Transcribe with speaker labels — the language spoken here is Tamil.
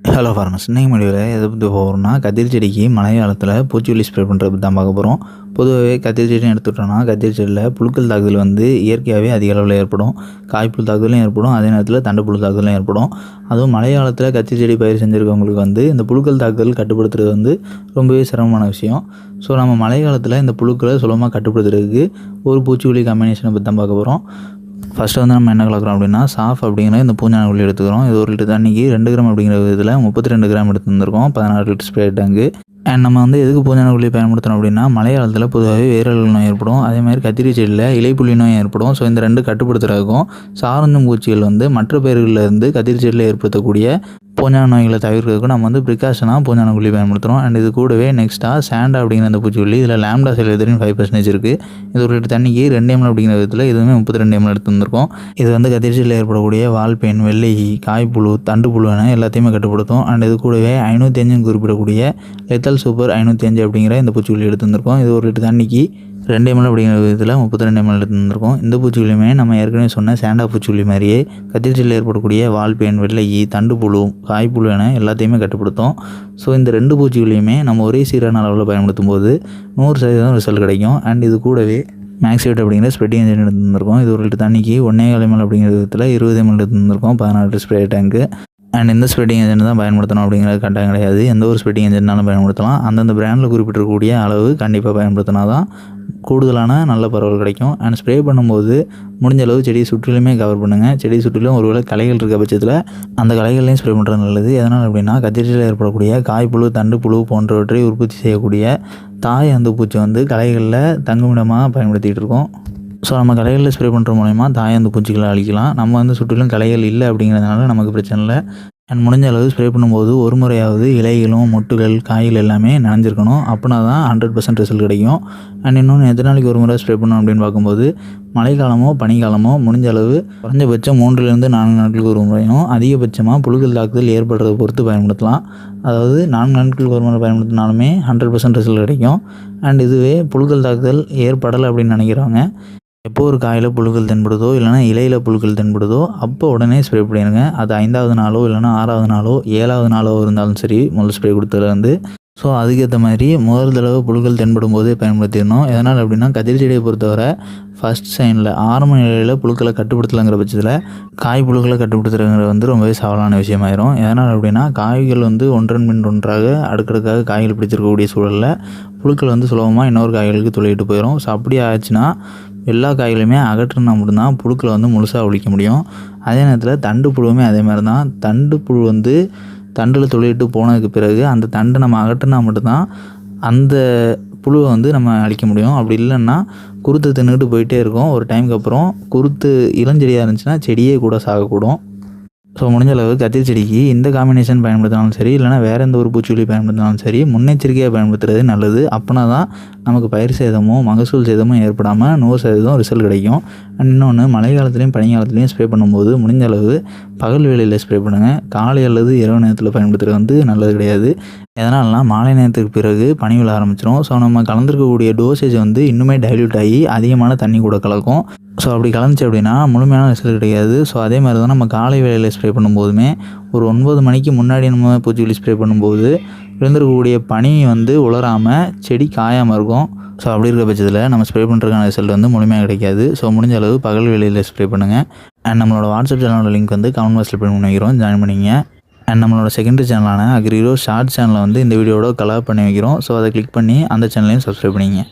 Speaker 1: ஹலோ ஃபார்மஸ் இன்றைக்கு முடிவில் எதை பற்றி போகிறோம்னா கத்திரி செடிக்கு மழை காலத்தில் பூச்சிக்கொல்லி ஸ்ப்ரே பண்ணுறது தான் பார்க்க போகிறோம் பொதுவாகவே கத்திரி செடின்னு எடுத்துக்கிட்டோம்னா கத்திரி செடியில் புழுக்கள் தாக்குதல் வந்து இயற்கையாகவே அதிக அளவில் ஏற்படும். காய்ப்புழு தாக்குதலும் ஏற்படும். அதே நேரத்தில் தண்டுப்புழு தாக்குதலும் ஏற்படும். அதுவும் மழை காலத்தில் கத்திரி செடி பயிர் செஞ்சுருக்கவங்களுக்கு வந்து இந்த புழுக்கள் தாக்குதல் கட்டுப்படுத்துறது வந்து ரொம்பவே சிரமமான விஷயம். ஸோ நம்ம மழை காலத்தில் இந்த புழுக்களை சுலபமாக கட்டுப்படுத்துறதுக்கு ஒரு பூச்சிக்கொல்லி காம்பினேஷனை பற்றி தான் பார்க்க போகிறோம் ஃபஸ்ட்டு வந்து நம்ம என்ன கலக்கிறோம் அப்படின்னா சாஃப் அப்படிங்கிற இந்த பூஞ்சான உள்ளி எடுத்துக்கிறோம். இது ஒரு லிட்டர் தண்ணிக்கு ரெண்டு கிராம் அப்படிங்கிற விதத்தில் முப்பத்தி ரெண்டு கிராம் எடுத்து வந்திருக்கோம் பதினாறு லிட்டர் ஸ்ப்ரே டேங்கு அண்ட் நம்ம வந்து எதுக்கு பூஞ்சான உள்ளி பயன்படுத்தணும் அப்படின்னா மழை பொதுவாகவே வேரல் நோய் ஏற்படும். அதே மாதிரி கத்திரி செடியில் இலைப்புள்ளி நோய் ஏற்படும். ஸோ இந்த ரெண்டு கட்டுப்படுத்துறதுக்கும் சாரந்தும் பூச்சிகள் வந்து மற்ற பயிர்களில் இருந்து கத்திரி செடியில் ஏற்படுத்தக்கூடிய பூஞ்சான நோய்களை தவிர்க்கிறதுக்கு நம்ம வந்து ப்ரிகாஷனாக பூஞ்சான குழி பயன்படுத்துகிறோம் அண்ட் இது கூடவே நெக்ஸ்ட்டாக சாண்டா அப்படிங்கிற அந்த பூச்சிக்கொல்லி இதில் லேம்டா செல்வதின் ஃபைவ் பர்சன்டேஜ் இருக்குது இது ஒரு லிட்டர் தண்ணிக்கு ரெண்டு எம்எல் அப்படிங்கிற விதத்தில் இதுவுமே முப்பத்தி ரெண்டு எம்எல் எடுத்து வந்திருக்கோம். இது வந்து கதிர்ச்சியில் ஏற்படக்கூடிய வால்பெயின் வெள்ளை காய்ப்புழு தண்டு என எல்லாத்தையுமே கட்டுப்படுத்தும். அண்ட் இது கூடவே ஐநூற்றி அஞ்சுன்னு குறிப்பிடக்கூடிய லெத்தல் சூப்பர் ஐநூற்றி அஞ்சு அப்படிங்கிற இந்த பூச்சிக்கொல்லி எடுத்து வந்திருக்கோம். இது ஒரு லிட்டர் தண்ணிக்கு ரெண்டு எம்எல் அப்படிங்கிற விதத்தில் முப்பத்தி ரெண்டு எம்எல் எடுத்து இந்த பூச்சிக்கொல்லியுமே நம்ம ஏற்கனவே சொன்ன சாண்டா பூச்சிக்கொல்லி மாதிரியே கத்திரிச்சியில் ஏற்படக்கூடிய வால் பேன் வெள்ளையி தண்டுப்புழு காய்ப்புழு என எல்லாத்தையுமே கட்டுப்படுத்தும். ஸோ இந்த ரெண்டு பூச்சிகளையுமே நம்ம ஒரே சீரான அளவில் பயன்படுத்தும் போது நூறு சதவீதம் ரிசல்ட் கிடைக்கும். அண்ட் இது கூடவே மேக்ஸிவேட் அப்படிங்கிற ஸ்ப்ரெட்டிங் இன்ஜின் எடுத்துருந்துருக்கோம் இது ஒரு லிட்டர் தண்ணிக்கு ஒன்றே கால் எம்எல் அப்படிங்கிற விதத்தில் இருபது எம்எல் எடுத்து பதினாலு பதினாறு ஸ்ப்ரே டேங்க்கு அண்ட் எந்த ஸ்ப்ரெட்டிங் இன்ஜின் தான் பயன்படுத்தணும் அப்படிங்கிறது கட்டாயம் கிடையாது. எந்த ஒரு ஸ்ப்ரெட்டிங் இன்ஜினாலும் பயன்படுத்தலாம். அந்தந்த பிராண்டில் குறிப்பிட்டிருக்கக்கூடிய அளவு கண்டிப்பாக பயன்படுத்தினா தான் கூடுதலான நல்ல பரவல் கிடைக்கும். அண்ட் ஸ்ப்ரே பண்ணும்போது முடிஞ்ச அளவு செடியை சுற்றிலுமே கவர் பண்ணுங்கள் செடி சுற்றிலும் ஒருவேளை களைகள் இருக்க பட்சத்தில் அந்த கலைகள்லையும் ஸ்ப்ரே பண்ணுறது நல்லது. எதனால் அப்படின்னா கத்திரிச்சியில் ஏற்படக்கூடிய காய்ப்புழு தண்டு புழு போன்றவற்றை உற்பத்தி செய்யக்கூடிய தாய் அந்த பூச்சி வந்து களைகளில் தங்குமிடமாக பயன்படுத்திகிட்டு இருக்கோம். ஸோ நம்ம களைகளில் ஸ்ப்ரே பண்ணுற மூலயமா தாயந்து பூச்சிகளை அழிக்கலாம். நம்ம வந்து சுற்றிலும் களைகள் இல்லை அப்படிங்கிறதுனால நமக்கு பிரச்சனை இல்லை. அண்ட் முடிஞ்ச அளவு ஸ்ப்ரே பண்ணும்போது ஒரு முறையாவது இலைகளும் மொட்டுகள் காய்கள் எல்லாமே நனைஞ்சிருக்கணும். அப்படின்னா தான் ஹண்ட்ரட் பர்சன்ட் ரிசல்ட் கிடைக்கும். அண்ட் இன்னொன்று எத்தனை நாளைக்கு ஒரு முறை ஸ்ப்ரே பண்ணணும் அப்படின்னு பார்க்கும்போது மழைக்காலமோ பனிக்காலமோ முடிஞ்ச அளவு குறைஞ்சபட்சம் மூன்றுலேருந்து நான்கு நாட்களுக்கு ஒரு முறையும் அதிகபட்சமாக புழுக்கள் தாக்குதல் ஏற்படுறதை பொறுத்து பயன்படுத்தலாம். அதாவது நான்கு நாட்களுக்கு ஒரு முறை பயன்படுத்தினாலுமே ஹண்ட்ரட் பர்சன்ட் ரிசல்ட் கிடைக்கும். அண்ட் இதுவே புழுக்கள் தாக்குதல் ஏற்படலை அப்படின்னு நினைக்கிறவங்க எப்போ ஒரு காயில் புழுக்கள் தென்படுதோ இல்லைனா இலையில் புழுக்கள் தென்படுதோ அப்போ உடனே ஸ்ப்ரே பண்ணிடுங்க அது ஐந்தாவது நாளோ இல்லைனா ஆறாவது நாளோ ஏழாவது நாளோ இருந்தாலும் சரி முதல் ஸ்ப்ரே கொடுத்ததுலேருந்து ஸோ அதுக்கேற்ற மாதிரி முதல் தடவை புழுக்கள் தென்படும் போதே பயன்படுத்திடணும். எதனால் அப்படின்னா கதிர் செடியை பொறுத்தவரை ஃபஸ்ட் சைனில் ஆரம்ப நிலையில் புழுக்களை கட்டுப்படுத்தலைங்கிற பட்சத்தில் காய் புழுக்களை கட்டுப்படுத்துறதுங்கிறது வந்து ரொம்பவே சவாலான விஷயமாயிரும். எதனால் அப்படின்னா காய்கள் வந்து ஒன்றன் பின் ஒன்றாக அடுக்கடுக்காக காய்கள் பிடிச்சிருக்கக்கூடிய சூழலில் புழுக்கள் வந்து சுலபமாக இன்னொரு காய்களுக்கு துளையிட்டு போயிடும் ஸோ அப்படி ஆச்சுன்னா எல்லா காய்களையுமே அகற்றினா மட்டும்தான் புழுக்களை வந்து முழுசாக ஒழிக்க முடியும். அதே நேரத்தில் தண்டு புழுவுமே அதே மாதிரி தான் தண்டு புழு வந்து தண்டில் தொழிலிட்டு போனதுக்கு பிறகு அந்த தண்டை நம்ம அகற்றினா மட்டும்தான் அந்த புழுவை வந்து நம்ம அழிக்க முடியும். அப்படி இல்லைன்னா குருத்து தின்னுட்டு போயிட்டே இருக்கும். ஒரு டைமுக்கு அப்புறம் குருத்து இளஞ்செடியாக இருந்துச்சுன்னா செடியே கூட சாகக்கூடும். ஸோ முடிஞ்ச அளவு கத்திரி செடிக்கு இந்த காம்பினேஷன் பயன்படுத்தினாலும் சரி இல்லைனா வேறு எந்த ஒரு பூச்சிக்கொல்லி பயன்படுத்தினாலும் சரி முன்னெச்சரிக்கையாக பயன்படுத்துறது நல்லது. அப்போனா தான் நமக்கு பயிர் சேதமோ மகசூல் சேதமும் ஏற்படாமல் நூறு சதவீதம் ரிசல்ட் கிடைக்கும். அண்ட் இன்னொன்று மழை காலத்துலேயும் பனி ஸ்ப்ரே பண்ணும்போது முடிஞ்ச அளவு பகல் வேலையில் ஸ்ப்ரே பண்ணுங்கள் காலை அல்லது இரவு நேரத்தில் பயன்படுத்துகிறது வந்து நல்லது கிடையாது. எதனால்னா மாலை நேரத்துக்கு பிறகு பனி விழ ஆரம்பிச்சிடும் ஸோ நம்ம கலந்துருக்கக்கூடிய டோசேஜ் வந்து இன்னுமே டைல்யூட் ஆகி அதிகமான தண்ணி கூட கலக்கும். ஸோ அப்படி கலந்துச்சு அப்படின்னா முழுமையான ரிசல்ட் கிடையாது. ஸோ அதே மாதிரி தான் நம்ம காலை வேலையில் ஸ்ப்ரே பண்ணும்போதுமே ஒரு ஒன்பது மணிக்கு முன்னாடி நம்ம பூச்சிக்கொல்லி ஸ்ப்ரே பண்ணும்போது இருந்திருக்கக்கூடிய பனி வந்து உலராமல் செடி காயாமல் இருக்கும். ஸோ அப்படி இருக்க பட்சத்தில் நம்ம ஸ்ப்ரே பண்ணுறதுக்கான ரிசல்ட் வந்து முழுமையாக கிடைக்காது. ஸோ முடிஞ்ச அளவு பகல் வெளியில் ஸ்ப்ரே பண்ணுங்கள் அண்ட் நம்மளோட வாட்ஸ்அப் சேனலோட லிங்க் வந்து கமெண்ட் பாக்ஸில் பண்ணி வைக்கிறோம். ஜாயின் பண்ணிங்க. அண்ட் நம்மளோட செகண்டரி சேனலான அக்ரீரோ ஷார்ட் சேனலை வந்து இந்த வீடியோட கலர் பண்ணி வைக்கிறோம். ஸோ அதை கிளிக் பண்ணி அந்த சேனலையும் சப்ஸ்கிரைப் பண்ணிங்க.